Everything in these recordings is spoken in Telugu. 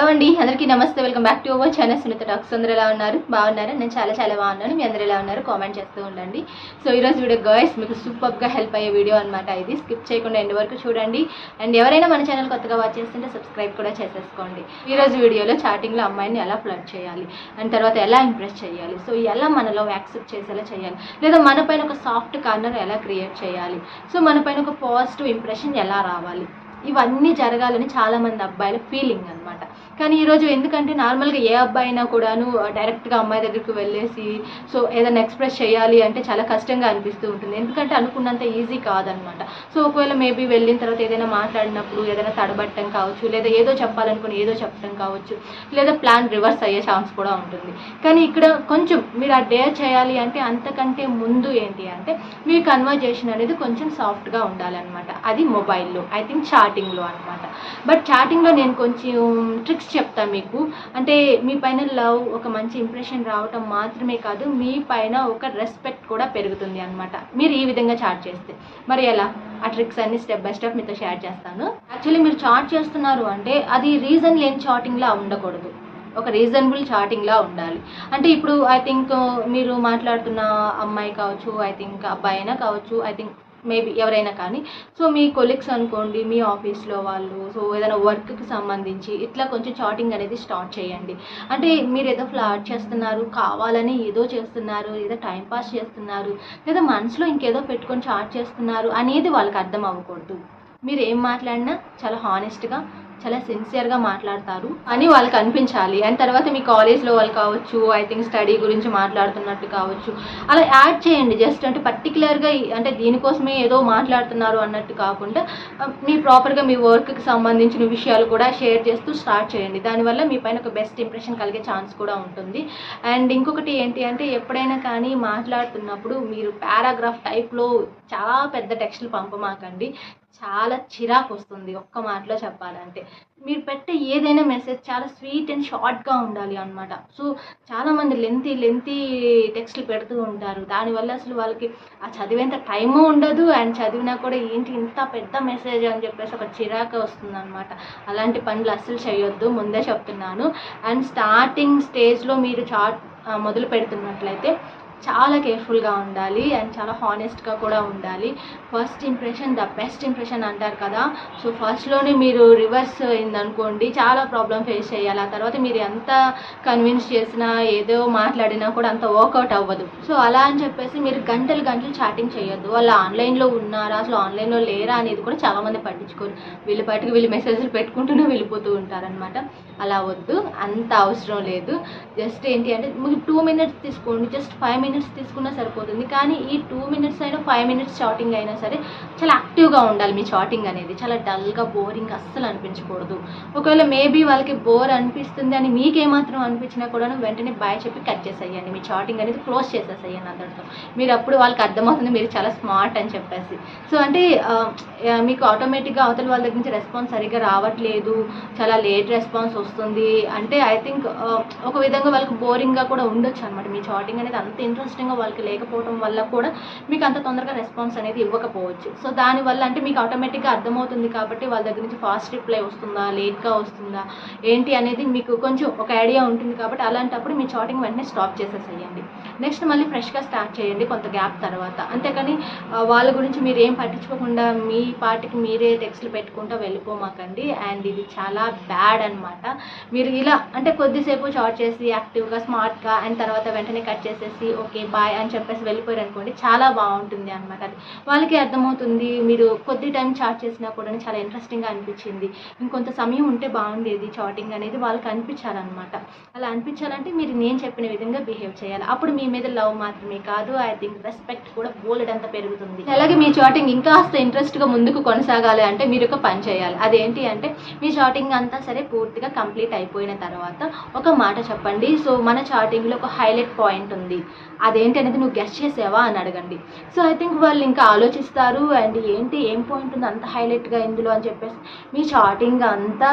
హలో అండి. అందరికీ నమస్తే. Welcome back to our channel Sunitha talks అందరూ ఎలా ఉన్నారు? బాగున్నారా? నేను చాలా చాలా బాగున్నాను. మీ అందరూ ఎలా ఉన్నారు? కామెంట్ చేస్తూ ఉండండి. సో ఈరోజు వీడియో గర్ల్స్ మీకు సూపర్గా హెల్ప్ అయ్యే వీడియో అనమాట ఇది. స్కిప్ చేయకుండా ఎండ్ వరకు చూడండి. అండ్ ఎవరైనా మన ఛానల్ కొత్తగా వాచ్ చేస్తుంటే సబ్స్క్రైబ్ కూడా చేసేసుకోండి. ఈరోజు వీడియోలో చాటింగ్లో అమ్మాయిని ఎలా ఫ్లడ్ చేయాలి? అండ్ తర్వాత ఎలా ఇంప్రెస్ చేయాలి? సో ఎలా మనలో యాక్సెప్ట్ చేసేలా చేయాలి? లేదా మనపైన ఒక సాఫ్ట్ కార్నర్ ఎలా క్రియేట్ చేయాలి? సో మనపైన ఒక పాజిటివ్ ఇంప్రెషన్ ఎలా రావాలి? ఇవన్నీ జరగాలని చాలామంది అబ్బాయిల ఫీలింగ్ అనమాట కానీ ఈరోజు ఎందుకంటే నార్మల్గా ఏ అబ్బాయి అయినా కూడాను డైరెక్ట్గా అమ్మాయి దగ్గరికి వెళ్ళేసి సో ఏదైనా ఎక్స్ప్రెస్ చేయాలి అంటే చాలా కష్టంగా అనిపిస్తూ ఉంటుంది. ఎందుకంటే అనుకున్నంత ఈజీ కాదనమాట సో ఒకవేళ మేబీ వెళ్ళిన తర్వాత ఏదైనా మాట్లాడినప్పుడు ఏదైనా తడబట్టడం కావచ్చు లేదా ఏదో చెప్పాలనుకుని ఏదో చెప్పడం కావచ్చు లేదా ప్లాన్ రివర్స్ అయ్యే ఛాన్స్ కూడా ఉంటుంది. కానీ ఇక్కడ కొంచెం మీరు ఆ డేర్ చేయాలి అంటే అంతకంటే ముందు ఏంటి అంటే మీ కన్వర్జేషన్ అనేది కొంచెం సాఫ్ట్గా ఉండాలన్నమాట. అది మొబైల్లో ఐ థింక్ చాటింగ్లో అనమాట బట్ చాటింగ్లో నేను కొంచెం ట్రిక్స్ చెప్తాను మీకు. అంటే మీ పైన లవ్ ఒక మంచి ఇంప్రెషన్ రావటం మాత్రమే కాదు మీ పైన ఒక రెస్పెక్ట్ కూడా పెరుగుతుంది అనమాట మీరు ఈ విధంగా చాట్ చేస్తే. మరి ఎలా? ఆ ట్రిక్స్ అన్ని స్టెప్ బై స్టెప్ మీతో షేర్ చేస్తాను. యాక్చువల్లీ మీరు చాట్ చేస్తున్నారు అంటే అది రీజన్ లేని చాటింగ్లా ఉండకూడదు. ఒక రీజనబుల్ చాటింగ్లా ఉండాలి. అంటే ఇప్పుడు ఐ థింక్ మీరు మాట్లాడుతున్న అమ్మాయి కావచ్చు ఐ థింక్ అబ్బాయి అయినా కావచ్చు ఐ థింక్ మేబీ ఎవరైనా కానీ. సో మీ కొలీగ్స్ అనుకోండి మీ ఆఫీస్లో వాళ్ళు సో ఏదైనా వర్క్కి సంబంధించి ఇట్లా కొంచెం చాటింగ్ అనేది స్టార్ట్ చేయండి. అంటే మీరు ఏదో ఫ్లాట్ చేస్తున్నారు కావాలని ఏదో చేస్తున్నారు ఏదో టైం పాస్ చేస్తున్నారు లేదా మనసులో ఇంకేదో పెట్టుకొని చాట్ చేస్తున్నారు అనేది వాళ్ళకి అర్థం అవ్వకూడదు. మీరు ఏం మాట్లాడినా చాలా హానెస్ట్గా చాలా సిన్సియర్గా మాట్లాడతారు. అని వాళ్ళకి అనిపించాలి. అండ్ తర్వాత మీ కాలేజ్లో వాళ్ళు కావచ్చు ఐ థింక్ స్టడీ గురించి మాట్లాడుతున్నట్టు కావచ్చు అలా యాడ్ చేయండి. జస్ట్ అంటే పర్టికులర్గా అంటే దీనికోసమే ఏదో మాట్లాడుతున్నారు అన్నట్టు కాకుండా um, మీ ప్రాపర్గా మీ వర్క్కి సంబంధించిన విషయాలు కూడా షేర్ చేస్తూ స్టార్ట్ చేయండి. దానివల్ల మీ పైన ఒక బెస్ట్ ఇంప్రెషన్ కలిగే ఛాన్స్ కూడా ఉంటుంది. అండ్ ఇంకొకటి ఏంటి అంటే ఎప్పుడైనా కానీ మాట్లాడుతున్నప్పుడు మీరు పారాగ్రాఫ్ టైప్లో చాలా పెద్ద టెక్స్ట్లు పంపమాకండి. చాలా చిరాకు వస్తుంది ఒక్క మాటలో చెప్పాలంటే. మీరు పెట్టే ఏదైనా మెసేజ్ చాలా స్వీట్ అండ్ షార్ట్గా ఉండాలి అనమాట సో చాలామంది లెంతీ లెంతీ టెక్స్ట్లు పెడుతూ ఉంటారు. దానివల్ల అసలు వాళ్ళకి ఆ చదివేంత టైము ఉండదు అండ్ చదివినా కూడా ఏంటి ఇంత పెద్ద మెసేజ్ అని చెప్పేసి ఒక చిరాకు వస్తుంది అనమాట అలాంటి పనులు అస్సలు చేయొద్దు ముందే చెప్తున్నాను. అండ్ స్టార్టింగ్ స్టేజ్లో మీరు చాట్ మొదలు పెడుతున్నట్లయితే చాలా కేర్ఫుల్గా ఉండాలి అండ్ చాలా హానెస్ట్గా కూడా ఉండాలి. First impression the best impression అంటారు కదా. సో ఫస్ట్లోనే మీరు రివర్స్ అయిందనుకోండి చాలా ప్రాబ్లం ఫేస్ చేయాలి. ఆ తర్వాత మీరు ఎంత కన్విన్స్ చేసినా ఏదో మాట్లాడినా కూడా అంత వర్కౌట్ అవ్వదు. సో అలా అని చెప్పేసి మీరు గంటలు గంటలు చాటింగ్ చేయొద్దు. వాళ్ళు ఆన్లైన్లో ఉన్నారా? అసలు ఆన్లైన్లో లేరా అనేది కూడా చాలామంది పట్టించుకోరు. వీళ్ళు పాటికి వీళ్ళు మెసేజ్లు పెట్టుకుంటూనే వెళ్ళిపోతూ ఉంటారనమాట అలా వద్దు. అంత అవసరం లేదు. జస్ట్ ఏంటి అంటే మీకు టూ మినిట్స్ తీసుకోండి. జస్ట్ ఫైవ్ మినిట్స్ మినిట్స్ తీసుకున్నా సరిపోతుంది. కానీ ఈ టూ మినిట్స్ అయినా ఫైవ్ మినిట్స్ చాటింగ్ అయినా సరే చాలా యాక్టివ్గా ఉండాలి మీ చాటింగ్ అనేది. చాలా డల్గా బోరింగ్ అస్సలు అనిపించకూడదు. ఒకవేళ మేబీ వాళ్ళకి బోర్ అనిపిస్తుంది అని మీకేమాత్రం అనిపించినా కూడా వెంటనే బాయ్ చెప్పి కట్ చేసేయండి మీ చాటింగ్ అనేది క్లోజ్ చేసేసేయండి అందరితో. మీరు అప్పుడు వాళ్ళకి అర్థమవుతుంది మీరు చాలా స్మార్ట్ అని చెప్పేసి. సో అంటే మీకు ఆటోమేటిక్గా అవతల వాళ్ళ దగ్గర నుంచి రెస్పాన్స్ సరిగ్గా రావట్లేదు. చాలా లేట్ రెస్పాన్స్ వస్తుంది. అంటే ఐ థింక్ ఒక విధంగా వాళ్ళకి బోరింగ్గా కూడా ఉండొచ్చు అనమాట మీ చాటింగ్ అనేది అంత ఇంట్రెస్ట్ ఇంట్రెస్టింగ్గా వాళ్ళకి లేకపోవడం వల్ల కూడా మీకు అంత తొందరగా రెస్పాన్స్ అనేది ఇవ్వకపోవచ్చు. సో దానివల్ల అంటే మీకు ఆటోమేటిక్గా అర్థమవుతుంది కాబట్టి వాళ్ళ దగ్గర నుంచి ఫాస్ట్ రిప్లై వస్తుందా లేట్గా వస్తుందా ఏంటి అనేది మీకు కొంచెం ఒక ఐడియా ఉంటుంది కాబట్టి అలాంటప్పుడు మీ చాటింగ్ వెంటనే స్టాప్ చేసేసేయండి. నెక్స్ట్ మళ్ళీ ఫ్రెష్గా స్టార్ట్ చేయండి కొంత గ్యాప్ తర్వాత. అంతేకాని వాళ్ళ గురించి మీరు ఏం పట్టించుకోకుండా మీ పాటికి మీరే టెక్స్ట్లు పెట్టుకుంటూ వెళ్ళిపోమాకండి. అండ్ ఇది చాలా బ్యాడ్ అన్నమాట. మీరు ఇలా అంటే కొద్దిసేపు చాట్ చేసి యాక్టివ్గా స్మార్ట్గా అండ్ తర్వాత వెంటనే కట్ చేసేసి ఓకే బాయ్ అని చెప్పేసి వెళ్ళిపోయారు అనుకోండి చాలా బాగుంటుంది అనమాట అది. వాళ్ళకి అర్థమవుతుంది మీరు కొద్ది టైం చాట్ చేసినా కూడా చాలా ఇంట్రెస్టింగ్గా అనిపించింది. ఇంకొంత సమయం ఉంటే బాగుండేది చాటింగ్ అనేది వాళ్ళకి అనిపించాలన్నమాట. అలా అనిపించాలంటే మీరు నేను చెప్పిన విధంగా బిహేవ్ చేయాలి. అప్పుడు మీ మీద లవ్ మాత్రమే కాదు ఐ థింక్ రెస్పెక్ట్ కూడా బోలెడంత పెరుగుతుంది. అలాగే మీ చాటింగ్ ఇంకాస్త ఇంట్రెస్ట్గా ముందుకు కొనసాగాలి అంటే మీరు ఒక పని చేయాలి. అదేంటి అంటే మీ చాటింగ్ అంతా సరే పూర్తిగా కంప్లీట్ అయిపోయిన తర్వాత ఒక మాట చెప్పండి. సో మన చాటింగ్లో ఒక హైలైట్ పాయింట్ ఉంది. అదేంటి అనేది నువ్వు గెస్ట్ చేసావా అని అడగండి. సో ఐ థింక్ వాళ్ళు ఇంకా ఆలోచిస్తారు అండ్ ఏంటి ఏం పాయింట్ ఉంది అంత హైలైట్గా ఇందులో అని చెప్పేసి మీ చాటింగ్ అంతా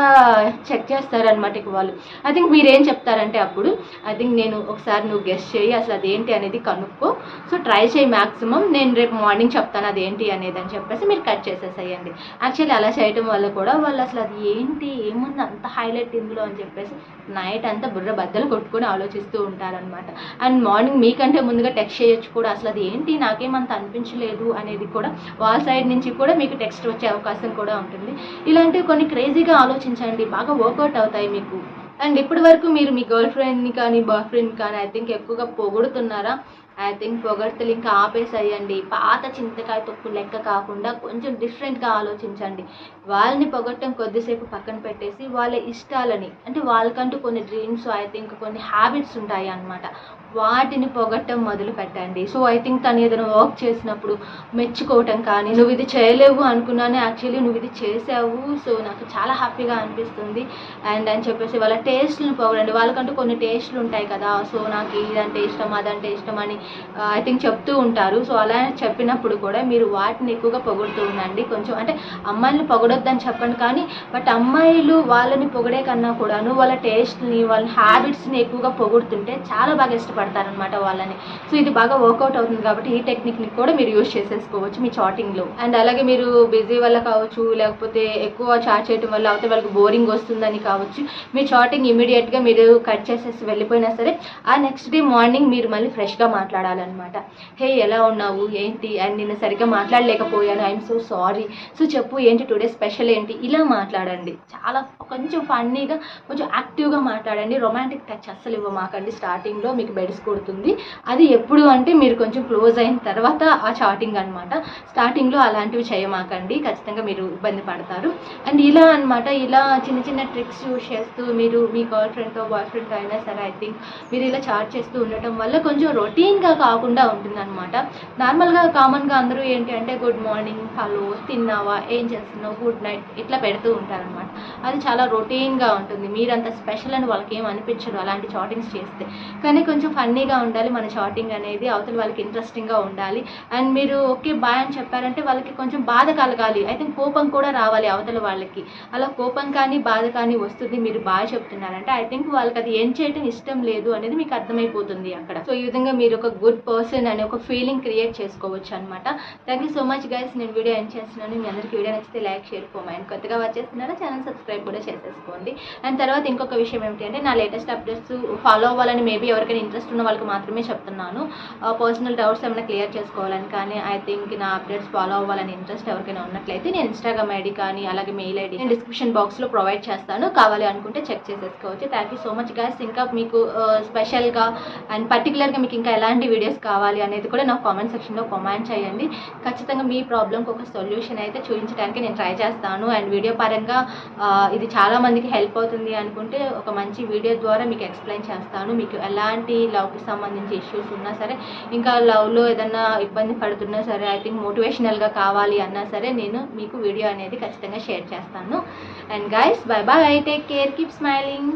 చెక్ చేస్తారనమాట ఇక వాళ్ళు. ఐ థింక్ మీరేం చెప్తారంటే అప్పుడు ఐ థింక్ నేను ఒకసారి నువ్వు గెస్ట్ చేయి అసలు అదేంటి అనేది కనుక్కో. సో ట్రై చేయి మ్యాక్సిమం నేను రేపు మార్నింగ్ చెప్తాను అదేంటి అనేది అని చెప్పేసి మీరు కట్ చేసేసేయండి. యాక్చువల్లీ అలా చేయటం వల్ల కూడా వాళ్ళు అసలు అది ఏంటి ఏముంది అంత హైలైట్ ఇందులో అని చెప్పేసి నైట్ అంతా బుర్ర బద్దలు కొట్టుకొని ఆలోచిస్తూ ఉంటారనమాట అండ్ మార్నింగ్ మీకంటే ముందుగా టెక్స్ట్ చేయొచ్చు కూడా. అసలు అది ఏంటి? నాకేమంత అనిపించలేదు అనేది కూడా వాళ్ళ సైడ్ నుంచి కూడా మీకు టెక్స్ట్ వచ్చే అవకాశం కూడా ఉంటుంది. ఇలాంటివి కొన్ని క్రేజీగా ఆలోచించండి. బాగా వర్కౌట్ అవుతాయి మీకు. అండ్ ఇప్పటి వరకు మీరు మీ గర్ల్ ఫ్రెండ్ని కానీ బాయ్ ఫ్రెండ్ కానీ ఐ థింక్ ఎక్కువగా పొగుడుతున్నారా? ఐ థింక్ పొగడ్తలు ఇంకా ఆపేసేయండి. పాత చింతకాయ తొక్కు లెక్క కాకుండా కొంచెం డిఫరెంట్గా ఆలోచించండి. వాళ్ళని పొగట్టం కొద్దిసేపు పక్కన పెట్టేసి వాళ్ళ ఇష్టాలని అంటే వాళ్ళకంటూ కొన్ని డ్రీమ్స్ ఐ థింక్ కొన్ని హ్యాబిట్స్ ఉంటాయి అన్నమాట. వాటిని పొగట్టం మొదలు పెట్టండి. సో ఐ థింక్ తను ఏదైనా వర్క్ చేసినప్పుడు మెచ్చుకోవటం కానీ నువ్వు ఇది చేయలేవు అనుకున్నాను యాక్చువల్లీ నువ్వు ఇది చేసావు సో నాకు చాలా హ్యాపీగా అనిపిస్తుంది అండ్ అని చెప్పేసి వాళ్ళ టేస్ట్లను పొగడండి. వాళ్ళకంటూ కొన్ని టేస్ట్లు ఉంటాయి కదా. సో నాకు ఇదంటే ఇష్టం అదంటే ఇష్టం అని uh, ఐ థింక్ చెప్తూ ఉంటారు. సో అలా చెప్పినప్పుడు కూడా మీరు వాటిని ఎక్కువగా పొగుడుతూ ఉండండి. కొంచెం అంటే అమ్మాయిని పొగడొద్దని చెప్పండి కానీ బట్ అమ్మాయిలు వాళ్ళని పొగడే కన్నా కూడాను వాళ్ళ టేస్ట్ని వాళ్ళ హ్యాబిట్స్ని ఎక్కువగా పొగుడుతుంటే చాలా బాగా ఇష్టం పడతారనమాట వాళ్ళని. సో ఇది బాగా వర్కౌట్ అవుతుంది కాబట్టి ఈ టెక్నిక్ని కూడా మీరు యూజ్ చేసేసుకోవచ్చు మీ చాటింగ్లో అండ్ అలాగే మీరు బిజీ వల్ల కావచ్చు లేకపోతే ఎక్కువ చాట్ చేయడం వల్ల అవతల వాళ్ళకి బోరింగ్ వస్తుందని కావచ్చు మీ చాటింగ్ ఇమీడియట్గా మీరు కట్ చేసేసి వెళ్ళిపోయినా సరే ఆ నెక్స్ట్ డే మార్నింగ్ మీరు మళ్ళీ ఫ్రెష్గా మాట్లాడాలన్నమాట. హే ఎలా ఉన్నావు? ఏంటి? అండ్ నేను సరిగ్గా మాట్లాడలేకపోయాను. ఐఎమ్ సో సారీ సో చెప్పు ఏంటి టుడే స్పెషల్ ఏంటి? ఇలా మాట్లాడండి. చాలా కొంచెం ఫన్నీగా కొంచెం యాక్టివ్గా మాట్లాడండి. రొమాంటిక్ టచ్ అస్సలు ఇవ్వమాకండి స్టార్టింగ్లో మీకు బెడ్స్ కొడుతుంది. అది ఎప్పుడు అంటే మీరు కొంచెం క్లోజ్ అయిన తర్వాత ఆ చాటింగ్ అనమాట స్టార్టింగ్లో అలాంటివి చేయమాకండి. ఖచ్చితంగా మీరు ఇబ్బంది పడతారు. అండ్ ఇలా అన్నమాట ఇలా చిన్న చిన్న ట్రిక్స్ యూస్ చేస్తూ మీరు మీ గర్ల్ ఫ్రెండ్తో బాయ్ ఫ్రెండ్తో అయినా సరే ఐ థింక్ మీరు ఇలా చాట్ చేస్తూ ఉండటం వల్ల కొంచెం రొటీన్గా కాకుండా ఉంటుంది అనమాట నార్మల్గా కామన్గా అందరూ ఏంటి అంటే గుడ్ మార్నింగ్ హలో తిన్నావా ఏం చేస్తున్నావు గుడ్ నైట్ ఇట్లా పెడుతూ ఉంటారనమాట అది చాలా రొటీన్గా ఉంటుంది. మీరంత స్పెషల్ అని వాళ్ళకి ఏం అనిపించదు అలాంటి చాటింగ్స్ చేస్తే. కానీ కొంచెం ఫన్నీగా ఉండాలి మన షార్టింగ్ అనేది అవతల వాళ్ళకి ఇంట్రెస్టింగ్గా ఉండాలి. అండ్ మీరు ఓకే బాయ్ అని చెప్పారంటే వాళ్ళకి కొంచెం బాధ కలగాలి. అయితే కోపం కూడా రావాలి అవతల వాళ్ళకి. అలా కోపం కానీ బాధ కానీ వస్తుంది మీరు బాగా చెప్తున్నారంటే ఐ థింక్ వాళ్ళకి అది ఏం చేయడం ఇష్టం లేదు అనేది మీకు అర్థమైపోతుంది అక్కడ. సో ఈ విధంగా మీరు ఒక గుడ్ పర్సన్ అనే ఒక ఫీలింగ్ క్రియేట్ చేసుకోవచ్చు అనమాట thank you so much guys నేను వీడియో ఎండ్ చేస్తున్నాను. మీ అందరికీ వీడియో నచ్చితే లైక్ షేర్ కామెంట్ కొత్తగా వచ్చేస్తున్నారా ఛానల్ సబ్స్క్రైబ్ కూడా చేసేసుకోండి. అండ్ తర్వాత ఇంకొక విషయం ఏమిటి అంటే నా లేటెస్ట్ అప్డేట్స్ ఫాలో అవ్వాలని మేబీ ఎవరికైనా ఇంట్రెస్ట్ ఉన్న వాళ్ళకి మాత్రమే చెప్తున్నాను. పర్సనల్ డౌట్స్ ఏమైనా క్లియర్ చేసుకోవాలని కానీ ఐ థింక్ నా అప్డేట్స్ ఫాలో అవ్వాలని ఇంట్రెస్ట్ ఎవరికైనా ఉన్నట్లయితే నేను ఇన్స్టాగ్రామ్ ఐడి కానీ అలాగే మెయిల్ ఐడి నేను డిస్క్రిప్షన్ బాక్స్లో ప్రొవైడ్ చేస్తాను. కావాలి అనుకుంటే చెక్ చేసేసుకోవచ్చు. Thank you so much guys ఇంకా మీకు స్పెషల్గా అండ్ పర్టికులర్గా మీకు ఇంకా ఎలాంటి వీడియోస్ కావాలి అనేది కూడా నాకు కామెంట్ సెక్షన్లో కామెంట్ చేయండి. ఖచ్చితంగా మీ ప్రాబ్లంకి ఒక సొల్యూషన్ అయితే చూపించడానికి నేను ట్రై చేస్తాను. అండ్ వీడియో పరంగా ఇది చాలామందికి హెల్ప్ అవుతుంది అనుకుంటే ఒక మంచి వీడియో ద్వారా మీకు ఎక్స్ప్లెయిన్ చేస్తాను. మీకు ఎలాంటి లవ్కి సంబంధించి ఇష్యూస్ ఉన్నా సరే ఇంకా లవ్లో ఏదన్నా ఇబ్బంది పడుతున్నా సరే ఐ థింక్ మోటివేషనల్గా కావాలి అన్నా సరే నేను మీకు వీడియో అనేది ఖచ్చితంగా షేర్ చేస్తాను. And guys bye bye take care keep smiling